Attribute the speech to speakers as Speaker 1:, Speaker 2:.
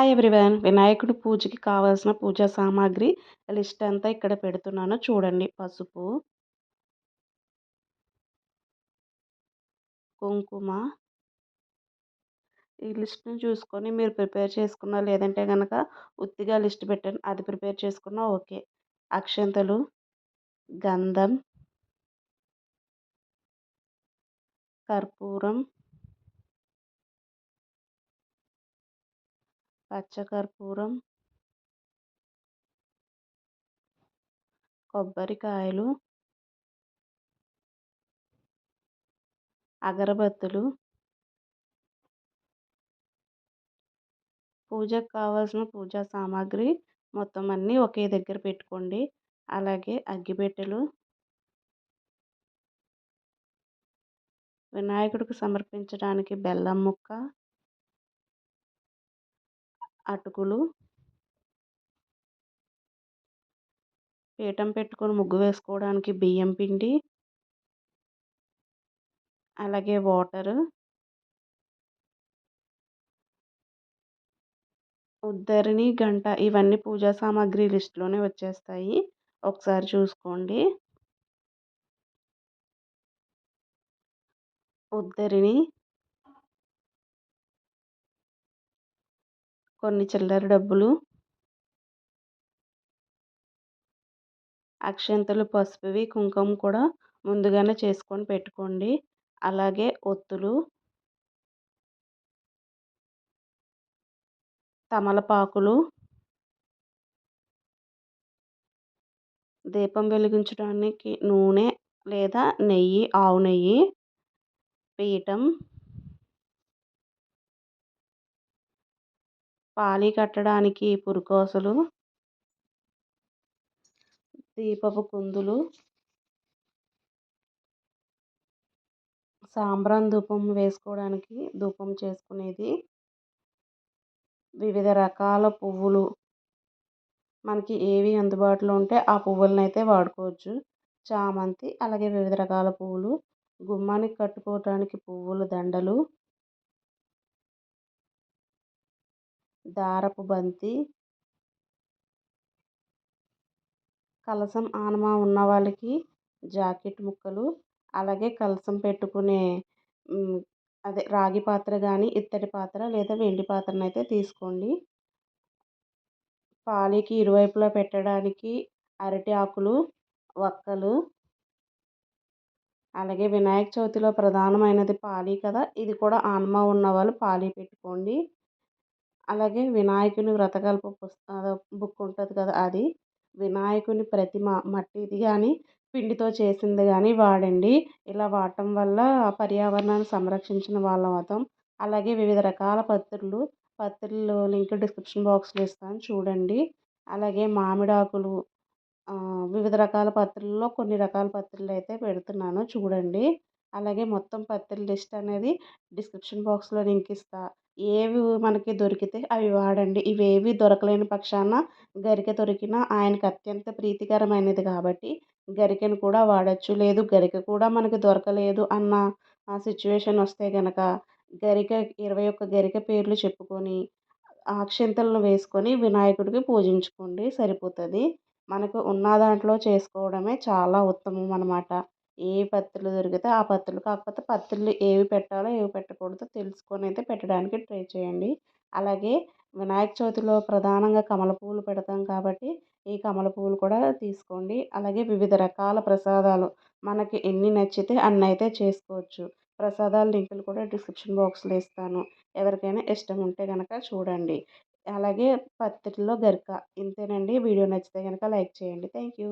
Speaker 1: Hi everyone. వినాయకుడి పూజకి కావాల్సిన పూజా సామాగ్రి లిస్ట్ అంతా ఇక్కడ పెడుతున్నాను. చూడండి పసుపు కుంకుమ. ఈ లిస్ట్ని చూసుకొని మీరు ప్రిపేర్ చేసుకున్న లేదంటే కనుక ఉత్తిగా లిస్ట్ పెట్టండి. అది ప్రిపేర్ చేసుకున్నా ఓకే. అక్షంతలు గంధం కర్పూరం పచ్చకర్పూరం కొబ్బరికాయలు అగరబత్తులు. పూజకు కావాల్సిన పూజా సామాగ్రి మొత్తం అన్నీ ఒకే దగ్గర పెట్టుకోండి. అలాగే అగ్గిపెట్టెలు వినాయకుడికి సమర్పించడానికి బెల్లం ముక్క. అటుకులు పీఠం పెట్టుకొని ముగ్గు వేసుకోవడానికి బియ్యం పిండి అలాగే వాటరు ఉద్దరిని గంట ఇవన్నీ పూజా సామాగ్రి లిస్టులోనే వచ్చేస్తాయి. ఒకసారి చూసుకోండి. ఉద్దరిని కొన్ని చిల్లర డబ్బులు. అక్షంతలు పసుపువి కుంకుమ కూడా ముందుగానే చేసుకొని పెట్టుకోండి. అలాగే ఒత్తులు. తమలపాకులు. దీపం వెలిగించడానికి నూనె లేదా నెయ్యి ఆవు నెయ్యి పీఠం. పాలి కట్టడానికి పురికోసలు దీపపు కుందులు సాంబ్రాన్ ధూపం వేసుకోవడానికి ధూపం చేసుకునేది. వివిధ రకాల పువ్వులు మనకి ఏవి అందుబాటులో ఉంటే ఆ పువ్వులను అయితే వాడుకోవచ్చు. చామంతి అలాగే వివిధ రకాల పువ్వులు గుమ్మానికి కట్టుకోవటానికి పువ్వుల దండలు దారపు బంతి. కలసం ఆనమా ఉన్న వాళ్ళకి జాకెట్ ముక్కలు. అలాగే కలశం పెట్టుకునే అదే రాగి పాత్ర కానీ ఇత్తడి పాత్ర లేదా వెండి పాత్రను అయితే తీసుకోండి. పాలికి ఇరువైపులా పెట్టడానికి అరటి ఆకులు వక్కలు. అలాగే వినాయక చవితిలో ప్రధానమైనది పాలి కదా ఇది కూడా ఆన్మా ఉన్న వాళ్ళు పాలి పెట్టుకోండి. అలాగే వినాయకుని వ్రతకల్ప పుస్తకం బుక్ ఉంటుంది కదా అది. వినాయకుని ప్రతిమ మట్టిది కానీ పిండితో చేసింది కానీ వాడండి. ఇలా వాడటం వల్ల పర్యావరణాన్ని సంరక్షించిన వాళ్ళం అవుతాం. అలాగే వివిధ రకాల పత్రులు పత్రులు లింక్ డిస్క్రిప్షన్ బాక్స్లో ఇస్తాను చూడండి. అలాగే మామిడాకులు వివిధ రకాల పత్రుల్లో కొన్ని రకాల పత్రులు అయితే పెడుతున్నాను చూడండి. అలాగే మొత్తం పత్రుల లిస్ట్ అనేది డిస్క్రిప్షన్ బాక్స్లో లింక్ ఇస్తాను ఏవి మనకి దొరికితే అవి వాడండి. ఇవేవి దొరకలేని పక్షాన గరిక దొరికిన ఆయనకు అత్యంత ప్రీతికరమైనది కాబట్టి గరికను కూడా వాడచ్చు. లేదు గరిక కూడా మనకి దొరకలేదు అన్న ఆ సిచ్యువేషన్ వస్తే కనుక గరిక ఇరవై ఒక్క గరిక పేర్లు చెప్పుకొని అక్షింతలను వేసుకొని వినాయకుడికి పూజించుకోండి సరిపోతుంది. మనకు ఉన్న దాంట్లో చేసుకోవడమే చాలా ఉత్తమం అన్నమాట. ఏ పత్రులు దొరికితే ఆ పత్తులు. కాకపోతే పత్రులు ఏవి పెట్టాలో ఏవి పెట్టకూడదో తెలుసుకొని అయితే పెట్టడానికి ట్రై చేయండి. అలాగే వినాయక చవితిలో ప్రధానంగా కమల పువ్వులు పెడతాం కాబట్టి ఈ కమల పువ్వులు కూడా తీసుకోండి. అలాగే వివిధ రకాల ప్రసాదాలు మనకి ఎన్ని నచ్చితే అన్ని అయితే చేసుకోవచ్చు. ప్రసాదాల లింకులు కూడా డిస్క్రిప్షన్ బాక్స్లో ఇస్తాను. ఎవరికైనా ఇష్టం ఉంటే కనుక చూడండి. అలాగే పత్తిలో గరిక. ఇంతేనండి. వీడియో నచ్చితే కనుక లైక్ చేయండి. Thank you